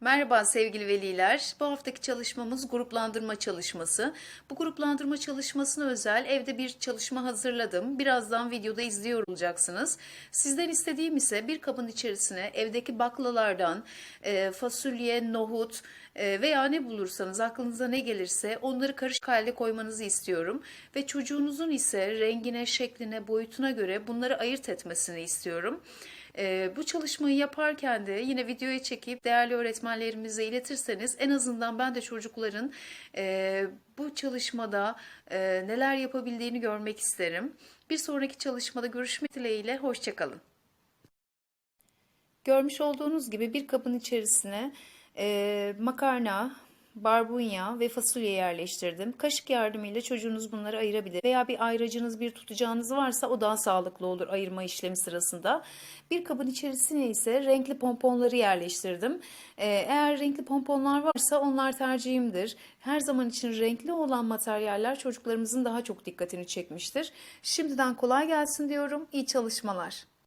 Merhaba sevgili veliler. Bu haftaki çalışmamız gruplandırma çalışması. Bu gruplandırma çalışmasına özel evde bir çalışma hazırladım. Birazdan videoda izliyor olacaksınız. Sizden istediğim ise bir kabın içerisine evdeki baklalardan e, fasulye, nohut e, veya ne bulursanız aklınıza ne gelirse onları karışık halde koymanızı istiyorum. Ve çocuğunuzun ise rengine, şekline, boyutuna göre bunları ayırt etmesini istiyorum. Ee, bu çalışmayı yaparken de yine videoya çekip değerli öğretmenlerimize iletirseniz en azından ben de çocukların e, bu çalışmada e, neler yapabildiğini görmek isterim. Bir sonraki çalışmada görüşmek dileğiyle hoşçakalın. Görmüş olduğunuz gibi bir kabın içerisine e, makarna, barbunya ve fasulye yerleştirdim. Kaşık yardımıyla çocuğunuz bunları ayırabilir. Veya bir ayracınız, bir tutacağınız varsa o daha sağlıklı olur ayırma işlemi sırasında. Bir kabın içerisine ise renkli pomponları yerleştirdim. E, eğer renkli pomponlar varsa onlar tercihimdir. Her zaman için renkli olan materyaller çocuklarımızın daha çok dikkatini çekmiştir. Şimdiden kolay gelsin diyorum. İyi çalışmalar.